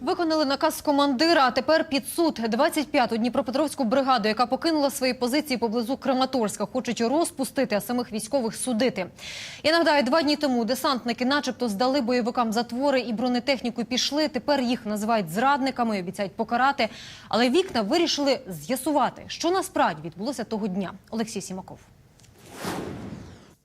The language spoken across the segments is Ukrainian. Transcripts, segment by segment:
Виконали наказ командира, а тепер під суд 25-ту Дніпропетровську бригаду, яка покинула свої позиції поблизу Краматорська, хочуть розпустити, а самих військових судити. Я нагадаю, два дні тому десантники, начебто, здали бойовикам затвори і бронетехніку. Пішли. Тепер їх називають зрадниками, і обіцяють покарати. Але вікна вирішили з'ясувати, що насправді відбулося того дня. Олексій Сімаков.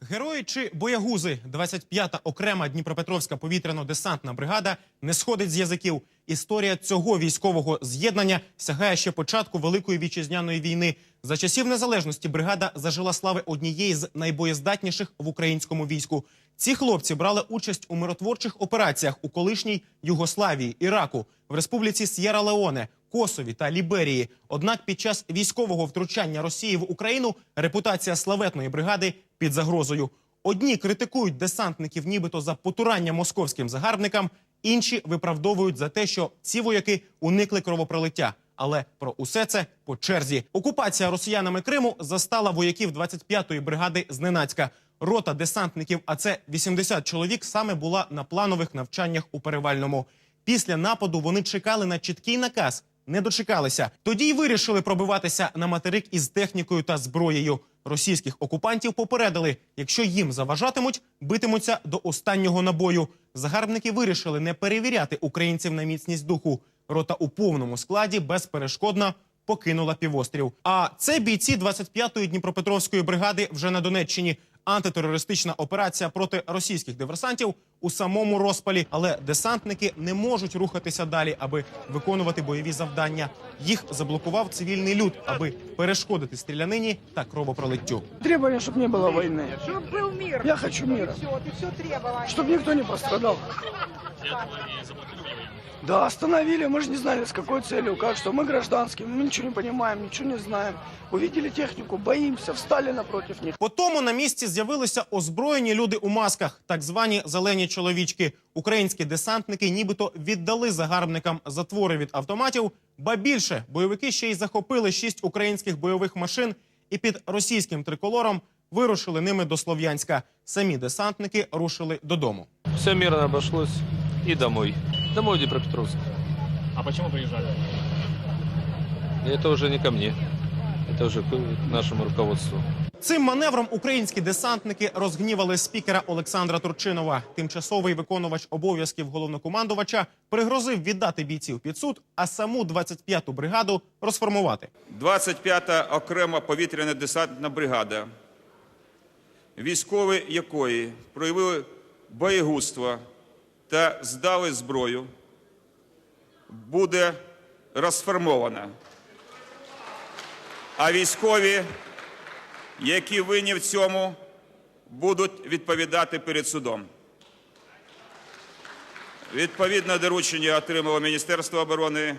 Герої чи боягузи 25-та окрема Дніпропетровська повітряно-десантна бригада не сходить з язиків. Історія цього військового з'єднання сягає ще початку Великої вітчизняної війни. За часів незалежності бригада зажила слави однієї з найбоєздатніших в українському війську. Ці хлопці брали участь у миротворчих операціях у колишній Югославії, Іраку, в республіці С'єра Леоне, Косові та Ліберії. Однак під час військового втручання Росії в Україну репутація славетної бригади під загрозою. Одні критикують десантників, нібито за потурання московським загарбникам, інші виправдовують за те, що ці вояки уникли кровопролиття. Але про усе це по черзі. Окупація росіянами Криму застала вояків 25-ї бригади зненацька. Рота десантників, а це 80 чоловік, саме була на планових навчаннях у перевальному. Після нападу вони чекали на чіткий наказ, не дочекалися. Тоді й вирішили пробиватися на материк із технікою та зброєю. Російських окупантів попередили, якщо їм заважатимуть, битимуться до останнього набою. Загарбники вирішили не перевіряти українців на міцність духу. Рота у повному складі безперешкодно покинула півострів. А це бійці 25-ї Дніпропетровської бригади вже на Донеччині Антитерористична операція проти російських диверсантів у самому розпалі, але десантники не можуть рухатися далі, аби виконувати бойові завдання. Їх заблокував цивільний люд, аби перешкодити стрілянині та кровопролиттю. Требование, чтобы не было войны. Чтобы был мир. Я хочу мира. Все, ты все требовал. Чтобы никто не пострадал. Да, остановили, мы же не знали, с какой целью, как, что. Мы гражданские, мы ничего не понимаем, ничего не знаем. Увидели технику, боимся, встали напротив них. По тому на місці з'явилися озброєні люди у масках, так звані зелені чоловічки. Українські десантники нібито віддали загарбникам затвори від автоматів. Ба більше бойовики ще й захопили шість українських бойових машин і під російським триколором вирушили ними до Слов'янська. Самі десантники рушили додому. Все мирно обошлось и домой. Домой в Днепропетровск. А почему приезжали? Это уже не ко мне. Это уже к нашему руководству. Цим маневром українські десантники розгнівали спікера Олександра Турчинова. Тимчасовий виконувач обов'язків головнокомандувача пригрозив віддати бійців під суд, а саму 25-ту бригаду розформувати. 25-та окрема повітряна десантна бригада, військові якої проявили боєгузтво та здали зброю, буде розформована. А військові, які винні в цьому, будуть відповідати перед судом. Відповідне доручення отримало Міністерство оборони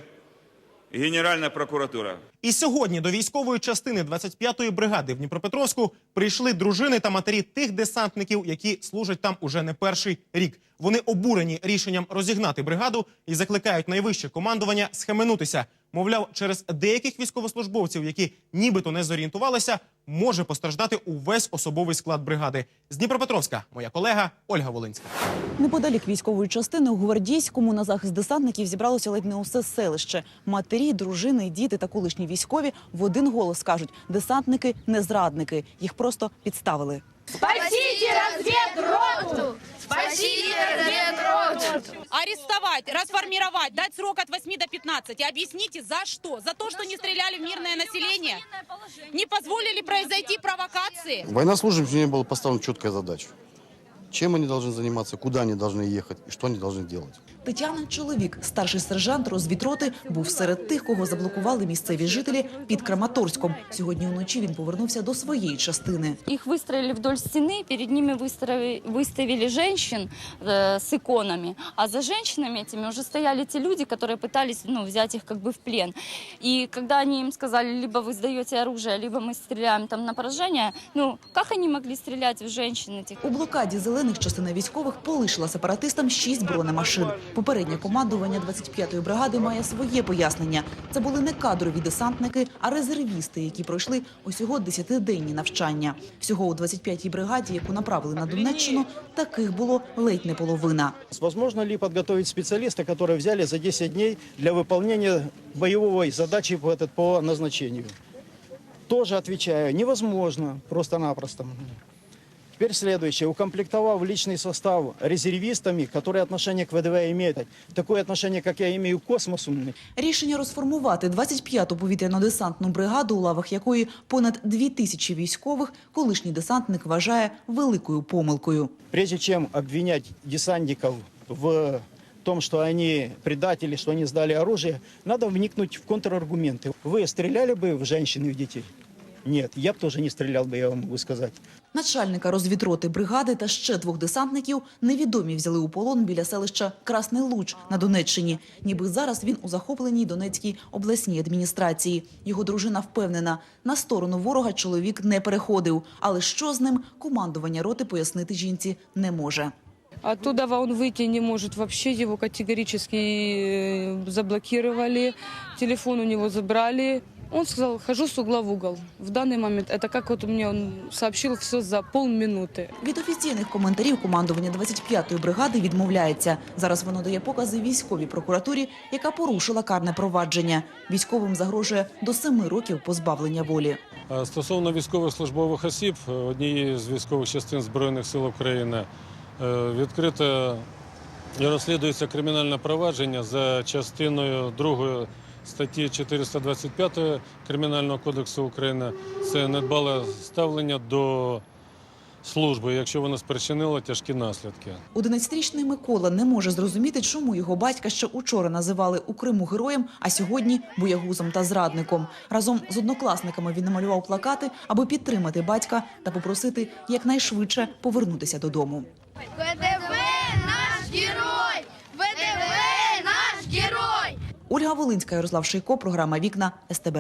Генеральна прокуратура. І сьогодні до військової частини 25-ї бригади в Дніпропетровську прийшли дружини та матері тих десантників, які служать там уже не перший рік. Вони обурені рішенням розігнати бригаду і закликають найвище командування схаменутися. Мовляв, через деяких військовослужбовців, які нібито не зорієнтувалися, може постраждати увесь особовий склад бригади. З Дніпропетровська моя колега Ольга Волинська. Неподалік військової частини у Гвардійському на захист десантників зібралося ледь не усе селище. Матері, дружини, діти та колишні військові в один голос кажуть: десантники не зрадники, їх просто підставили. Спасите разведроту! Спасите разведроту! Арестовать, расформировать, дать срок от 8 до 15. И объясните, за что? За то, что не стреляли в мирное население? Не позволили произойти провокации? Военнослужащим не была поставлена четкая задача. Чем они должны заниматься, куда они должны ехать и что они должны делать. Тетяна чоловік, старший сержант розвідроти, був серед тих, кого заблокували місцеві жителі під Краматорськом. Сьогодні вночі він повернувся до своєї частини. Их выстроили вдоль стены, перед ними выстроили, выставили женщин э, с иконами, а за женщинами этими уже стояли те люди, которые пытались ну, взять их как бы в плен. И когда они им сказали, либо вы сдаете оружие, либо мы стреляем там на поражение, ну, как они могли стрелять в женщин этих? У блокаді зелених зелених частина військових полишила сепаратистам шість бронемашин. Попереднє командування 25-ї бригади має своє пояснення. Це були не кадрові десантники, а резервісти, які пройшли усього 10-денні навчання. Всього у 25-й бригаді, яку направили на Донеччину, таких було ледь не половина. Возможно ли подготовить специалиста, которые взяли за 10 дней для выполнения боевой задачи по, этот, по назначению? Тоже отвечаю, невозможно просто-напросто. Теперь следующее. Укомплектовав личный состав резервистами, которые отношение к ВДВ имеют, такое отношение, как я имею к космосу, Рішення розформувати 25-ту повітряно-десантну бригаду, у лавах якої понад дві тисячі військових, колишній десантник вважає великою помилкою. прежде чем обвинять десантников в том, что они предатели, что они сдали оружие, надо вникнуть в контраргументы. Вы стреляли бы в женщин и в детей? Нет, я бы тоже не стрелял бы, я вам могу сказать. Начальника розвідроти бригади та ще двох десантників невідомі взяли у полон біля селища Красний Луч на Донеччині. Ніби зараз він у захопленій Донецькій обласній адміністрації. Його дружина впевнена, на сторону ворога чоловік не переходив. Але що з ним, командування роти пояснити жінці не може. Оттуда он выйти не может. Вообще его категорически э, заблокировали. Телефон у него забрали. Он сказал, хожу с угла в угол. В данный момент, это как вот мне он сообщил все за полминуты. Від офіційних коментарів командування 25-ї бригади відмовляється. Зараз воно дає покази військовій прокуратурі, яка порушила карне провадження. Військовим загрожує до семи років позбавлення волі. А Стосовно військових службових осіб е, однієї з військових частин Збройних сил України е, відкрите і розслідується кримінальне провадження за частиною 2 статті 425 Кримінального кодексу України. Це недбале ставлення до служби, якщо вона спричинила тяжкі наслідки. 11-річний Микола не може зрозуміти, чому його батька ще учора називали у Криму героєм, а сьогодні боягузом та зрадником. Разом з однокласниками він намалював плакати, аби підтримати батька та попросити якнайшвидше повернутися додому. ВДВ наш герой! ВДВ наш герой! Ольга Волинська, Ярослав Шийко, програма Вікна СТБ.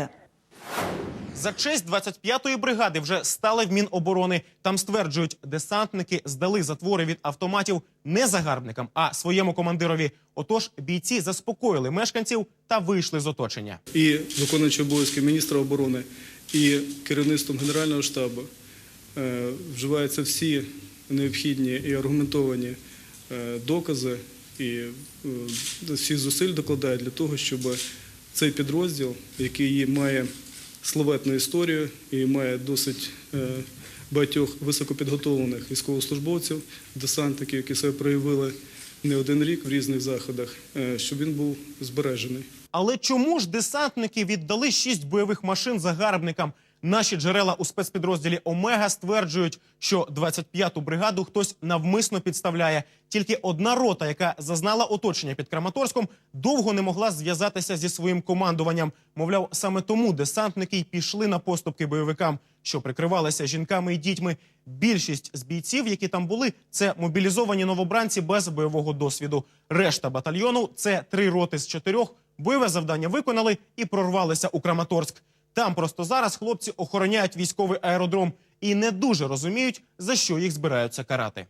За честь 25-ї бригади вже стали в Міноборони. Там стверджують, десантники здали затвори від автоматів не загарбникам, а своєму командирові. Отож, бійці заспокоїли мешканців та вийшли з оточення. і виконуючи обов'язки міністра оборони, і керівництвом Генерального штабу е, вживаються всі необхідні і аргументовані е, докази, і е, всі зусиль докладають для того, щоб цей підрозділ, який має славетну історію і має досить е, багатьох високопідготовлених військовослужбовців, десантників, які себе проявили не один рік в різних заходах, е, щоб він був збережений. Але чому ж десантники віддали шість бойових машин загарбникам? Наші джерела у спецпідрозділі Омега стверджують, що 25-ту бригаду хтось навмисно підставляє. Тільки одна рота, яка зазнала оточення під Краматорськом, довго не могла зв'язатися зі своїм командуванням. Мовляв, саме тому десантники й пішли на поступки бойовикам, що прикривалися жінками і дітьми. Більшість з бійців, які там були, це мобілізовані новобранці без бойового досвіду. Решта батальйону це три роти з чотирьох. Бойове завдання виконали і прорвалися у Краматорськ. Там просто зараз хлопці охороняють військовий аеродром і не дуже розуміють, за що їх збираються карати.